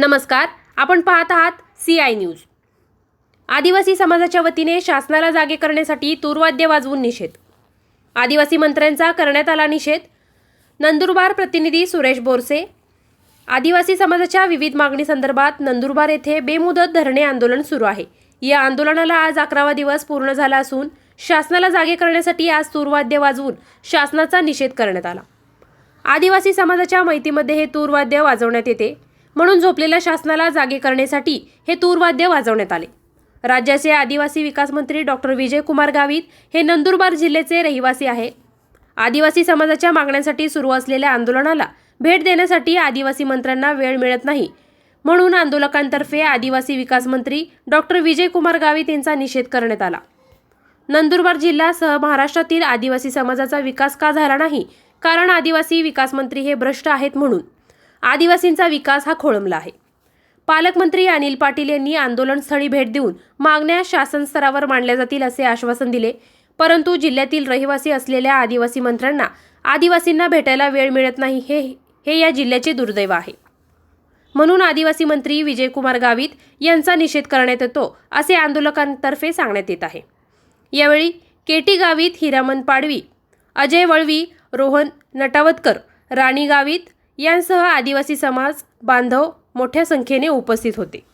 नमस्कार आपण पाहत आहात सी आय न्यूज आदिवासी समाजाच्या वतीने शासनाला जागे करण्यासाठी तूरवाद्य वाजवून निषेध. आदिवासी मंत्र्यांचा करण्यात आला निषेध. नंदुरबार प्रतिनिधी सुरेश बोरसे. आदिवासी समाजाच्या विविध मागणीसंदर्भात नंदुरबार येथे बेमुदत धरणे आंदोलन सुरू आहे. या आंदोलनाला आज अकरावा दिवस पूर्ण झाला असून शासनाला जागे करण्यासाठी आज तूरवाद्य वाजवून शासनाचा निषेध करण्यात आला. आदिवासी समाजाच्या माहितीमध्ये हे तूरवाद्य वाजवण्यात येते. म्हणून झोपलेल्या शासनाला जागे करण्यासाठी हे तूरवाद्य वाजवण्यात आले. राज्याचे आदिवासी विकास मंत्री डॉक्टर विजयकुमार गावित हे नंदुरबार जिल्ह्याचे रहिवासी आहे. आदिवासी समाजाच्या मागण्यांसाठी सुरू असलेल्या आंदोलनाला भेट देण्यासाठी आदिवासी मंत्र्यांना वेळ मिळत नाही. म्हणून आंदोलकांतर्फे आदिवासी विकास मंत्री डॉक्टर विजयकुमार गावित यांचा निषेध करण्यात आला. नंदुरबार जिल्ह्यासह महाराष्ट्रातील आदिवासी समाजाचा विकास का झाला नाही? कारण आदिवासी विकास मंत्री हे भ्रष्ट आहेत म्हणून. आदिवासींचा विकास हा खोळंबला आहे. पालकमंत्री अनिल पाटील यांनी आंदोलनस्थळी भेट देऊन मागण्या शासन स्तरावर मांडल्या जातील असे आश्वासन दिले. परंतु जिल्ह्यातील रहिवासी असलेल्या आदिवासी मंत्र्यांना आदिवासींना भेटायला वेळ मिळत नाही हे हे या जिल्ह्याचे दुर्दैव आहे. म्हणून आदिवासी मंत्री विजयकुमार गावित यांचा निषेध करण्यात येतो असे आंदोलकांतर्फे सांगण्यात येत आहे. यावेळी केटी गावित हिरामन पाडवी अजय वळवी रोहन नटावतकर राणी गावित यांसह आदिवासी समाज बांधव मोठ्या संख्येने उपस्थित होते.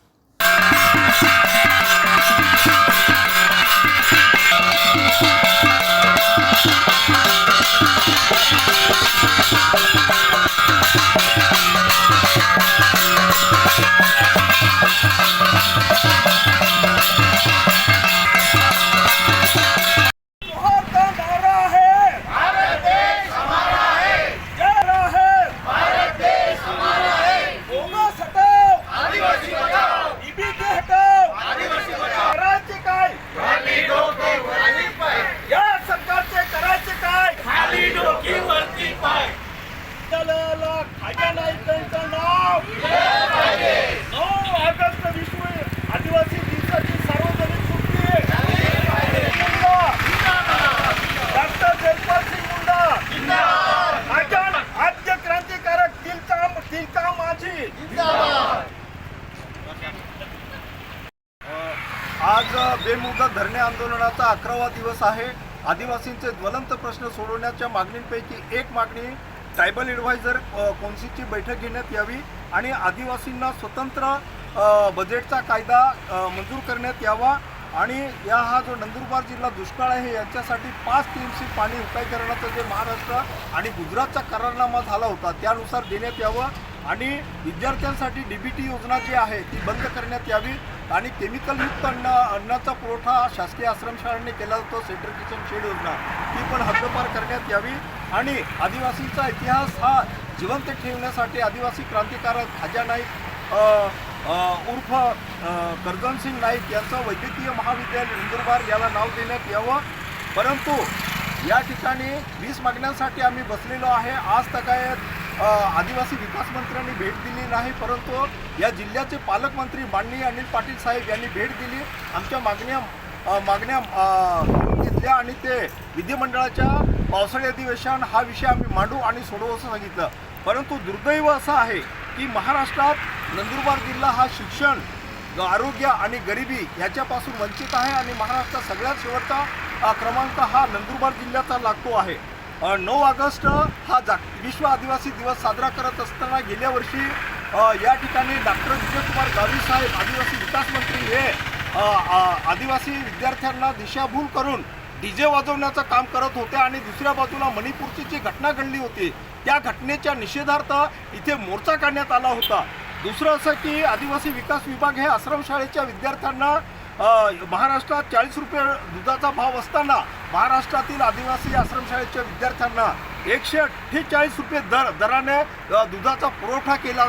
नाव. नऊ ऑगस्ट विश्व आदिवासी दिवसाची सार्वजनिक सुट्टी. डॉक्टर जयपाल सिंग मुंडा आद्य क्रांतिकारक तिलका तिलका माझी. आज बेमुदत धरणे आंदोलनाचा अकरावा दिवस आहे. आदिवासींचे ज्वलंत प्रश्न सोडवण्याच्या मागणींपैकी एक मागणी ट्रायबल ॲडव्हायझर कौन्सिलची बैठक घेण्यात यावी आणि आदिवासींना स्वतंत्र बजेटचा कायदा मंजूर करण्यात यावा. आणि या हा जो नंदुरबार जिल्हा दुष्काळ आहे यांच्यासाठी पाच टी एम सी पाणी उपायकरणाचं जे महाराष्ट्र आणि गुजरातचा करारनामा झाला होता त्यानुसार देण्यात यावं. आणि विद्यार्थ्यांसाठी डी बी टी योजना जी आहे ती बंद करण्यात यावी. आणि केमिकलयुक्त अन्न अन्नाचा पुरवठा शासकीय आश्रमशाळांनी केला जातो सेंट्रल किचन शेड योजना ती पण हद्दपार करण्यात यावी. आणि आदिवासींचा इतिहास हा जिवंत ठेवण्यासाठी आदिवासी क्रांतिकारक खाजा नाईक उर्फ गर्जनसिंग नाईक यांचं वैद्यकीय महाविद्यालय नंदुरबार याला नाव देण्यात यावं. परंतु या ठिकाणी वीस मागण्यांसाठी आम्ही बसलेलो आहे. आज तगायत आदिवासी विकास मंत्र्यांनी भेट दिली नाही परंतु या जिल्ह्याचे पालकमंत्री माननीय अनिल पाटील साहेब यांनी भेट दिली. आमच्या मागण्या मागण्या घेतल्या आणि ते विधिमंडळाच्या पावसाळी अधिवेशन हा विषय आम्ही मांडू आणि सोडवू असं सांगितलं. परंतु दुर्दैव असं आहे की महाराष्ट्रात नंदुरबार जिल्हा हा शिक्षण आरोग्य आणि गरिबी याच्यापासून वंचित आहे आणि महाराष्ट्रात सगळ्यात शेवटचा क्रमांक हा नंदुरबार जिल्ह्याचा लागतो आहे. नऊ ऑगस्ट हा जा विश्व आदिवासी दिवस साजरा करत असताना गेल्या वर्षी या ठिकाणी डॉक्टर विजयकुमार गावी साहेब आदिवासी विकास मंत्री हे आदिवासी विद्यार्थ्यांना दिशाभूल करून डीजे वाजवण्याचं काम करत होते आणि दुसऱ्या बाजूला मणिपूरची जी घटना घडली होती त्या घटनेच्या निषेधार्थ इथे मोर्चा काढण्यात आला होता. दुसरं असं की आदिवासी विकास विभाग हे आश्रमशाळेच्या विद्यार्थ्यांना महाराष्ट्रात चाळीस रुपये दुधाचा भाव असताना महाराष्ट्रातील आदिवासी आश्रमशाळेच्या विद्यार्थ्यांना एकशे अठ्ठेचाळीस रुपये दर दराने दुधाचा पुरवठा केला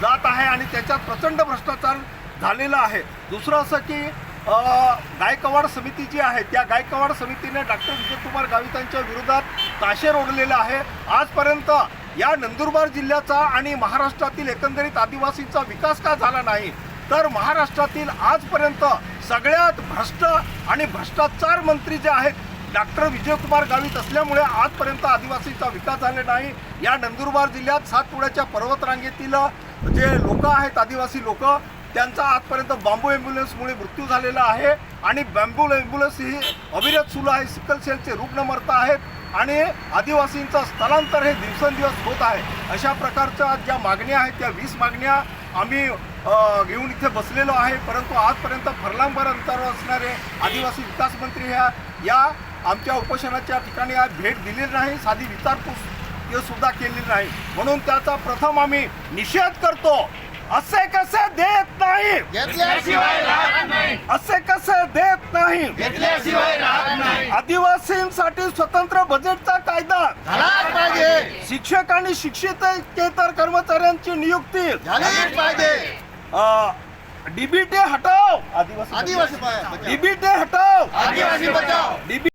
जात आहे आणि त्याच्यात प्रचंड भ्रष्टाचार झालेला आहे. दुसरं असं की गायकवाड समिती जी आहे त्या गायकवाड समितीने डॉक्टर विजयकुमार गावितांच्या विरोधात ताशेर ओढलेलं आहे. आजपर्यंत या नंदुरबार जिल्ह्याचा आणि महाराष्ट्रातील एकंदरीत आदिवासींचा विकास का झाला नाही? तर महाराष्ट्रातील आजपर्यंत सगळ्यात भ्रष्ट आणि भ्रष्टाचार मंत्री जे आहेत डॉक्टर विजयकुमार गावित असल्यामुळे आजपर्यंत आदिवासीचा विकास झाला नाही. या नंदुरबार जिल्ह्यात सातपुड्याच्या पर्वतरांगेतील जे लोक आहेत आदिवासी लोक त्यांचा आजपर्यंत बांबू ॲम्ब्युलन्समुळे मृत्यू झालेला आहे आणि बॅम्बू ॲम्ब्युलन्स ही अविरत सुरू आहे. सिकल सेलचे रुग्ण मरत आहेत आणि आदिवासींचं स्थलांतर हे दिवसेंदिवस होत आहे. अशा प्रकारच्या ज्या मागण्या आहेत त्या वीस मागण्या आम्ही घेऊन इथे बसलेलो आहे. परंतु आजपर्यंत फरलांबर अंतरावर असणारे आदिवासी विकास मंत्री ह्या या आमच्या उपोषणाच्या ठिकाणी आज भेट दिलेली नाही साधी विचारपूस सुद्धा केलेली नाही. म्हणून त्याचा प्रथम आम्ही निषेध करतो. असे कसे देत नाही? घेतल्याशिवाय राहत नाही. असे कसे देत नाही? घेतल्याशिवाय राहत नाही. आदिवासींसाठी स्वतंत्र बजेटचा कायदा. झालाच पाहिजे. शिक्षक आणि शिक्षितेतर कर्मचाऱ्यांची नियुक्ती. झालीच पाहिजे. डीबीटी हटाव. आदिवासी आदिवासी बचाव. डीबीटी हटाव. आदिवासी बचाव. डीबी